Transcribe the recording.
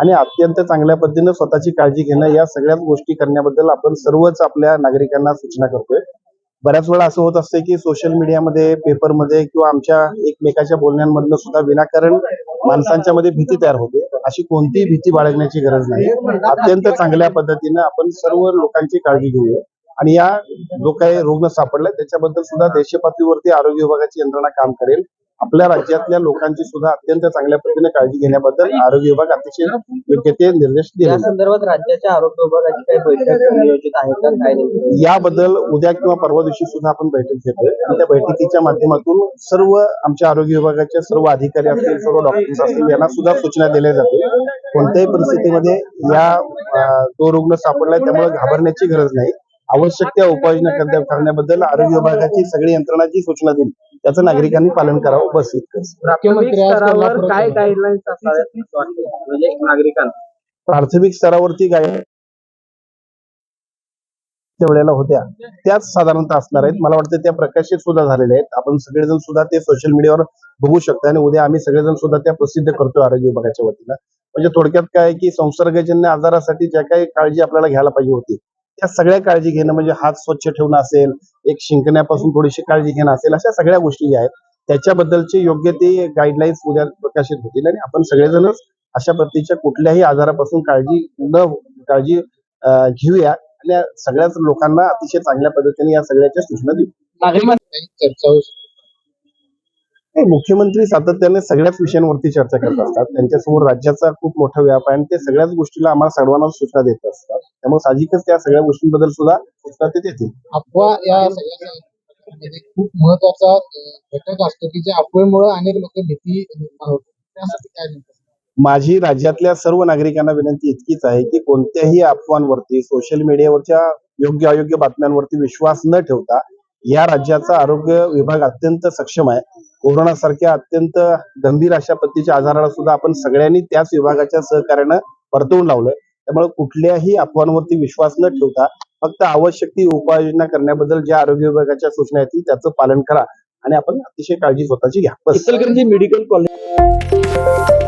आणि अत्यंत चांगल्या पद्धतीनं स्वतःची काळजी घेणं या सगळ्याच गोष्टी करण्याबद्दल आपण सर्वच आपल्या नागरिकांना सूचना करतोय. बऱ्याच वेळा असं होत असते की सोशल मीडियामध्ये पेपरमध्ये किंवा आमच्या एकमेकाच्या बोलण्यांमधनं सुद्धा विनाकारण माणसांच्या मध्ये भीती तयार होते. अशी कोणतीही भीती बाळगण्याची गरज नाही. अत्यंत चांगल्या पद्धतीनं आपण सर्व लोकांची काळजी घेऊया. आणि या जो काही रुग्ण सापडलाय त्याच्याबद्दल सुद्धा देशपातळीवरती आरोग्य विभागाची यंत्रणा काम करेल. आपल्या राज्यातल्या लोकांची सुद्धा अत्यंत चांगल्या पद्धतीने काळजी घेण्याबद्दल आरोग्य विभाग अतिशय योग्य ते निर्देश या दिले संदर्भात राज्याच्या आरोग्य विभागाची काही बैठक नियोजित आहे का? काय? याबद्दल उद्या किंवा परवा दिवशी सुद्धा आपण बैठक घेतोय. आणि त्या बैठकीच्या माध्यमातून सर्व आमच्या आरोग्य विभागाचे सर्व अधिकारी असतील सर्व डॉक्टर्स असतील यांना सुद्धा सूचना दिल्या जातील. कोणत्याही परिस्थितीमध्ये या तो रुग्ण सापडलाय त्यामुळे घाबरण्याची गरज नाही. आवश्यक त्या उपाययोजना करण्या- करण्याबद्दल आरोग्य विभागाची सगळी यंत्रणा जी सूचना देईल. त्याचं नागरिकांनी पालन करावं बस इतकंच स्तरावर काय गाईडलाईन्स म्हणजे नागरिकांना. प्राथमिक स्तरावरती काय वेळेला होत्या त्याच साधारणतः असणार आहेत. मला वाटतं त्या प्रकाशित सुद्धा झालेल्या आहेत. आपण सगळेजण सुद्धा ते सोशल मीडियावर बघू शकता आणि उद्या आम्ही सगळेजण सुद्धा त्या प्रसिद्ध करतो आरोग्य विभागाच्या वतीनं. म्हणजे थोडक्यात काय की संसर्गजन्य आजारासाठी ज्या काही काळजी आपल्याला घ्यायला पाहिजे होती त्या सगळ्या काळजी घेणं म्हणजे हात स्वच्छ ठेवणं असेल एक शिंकण्यापासून थोडीशी काळजी घेणं असेल अशा सगळ्या गोष्टी ज्या आहेत त्याच्याबद्दलचे योग्य ते गाईडलाईन्स उद्या प्रकाशित होतील आणि आपण सगळेजणच अशा पद्धतीच्या कुठल्याही आजारापासून काळजी न काळजी घेऊया आणि सगळ्याच लोकांना अतिशय चांगल्या पद्धतीने या सगळ्याच्या सूचना देऊ. मुख्यमंत्री सातत्याने सगळ्याच विषयांवरती चर्चा करत असतात. त्यांच्यासमोर राज्याचा खूप मोठा व्याप आहे आणि ते सगळ्याच गोष्टीला आम्हाला सर्वांना सूचना देत असतात. त्यामुळे साहजिकच त्या सगळ्या गोष्टींबद्दल सुद्धा सूचना ते देतील अफवा या सगळ्या खूप महत्त्वाचा घटक असतो की ज्या अफवेमुळे अनेक लोक भीती निर्माण होते त्यासाठी काय नेमकं माझी राज्यातल्या सर्व नागरिकांना विनंती इतकीच आहे की कोणत्याही अफवांवरती सोशल मीडियावरच्या योग्य अयोग्य बातम्यांवरती विश्वास न ठेवता या राज्याचा आरोग्य विभाग अत्यंत सक्षम आहे. कोरोना सारख्या अत्यंत गंभीर अशा पद्धतीच्या आजाराला सुद्धा आपण सगळ्यांनी त्याच विभागाच्या सहकार्यानं परतवून लावलंय. त्यामुळे कुठल्याही अफवांवरती विश्वास न ठेवता फक्त आवश्यक ती उपाययोजना करण्याबद्दल ज्या आरोग्य विभागाच्या सूचना येतील त्याचं पालन करा. आणि आपण अतिशय काळजी स्वतःची घ्या. Medical college.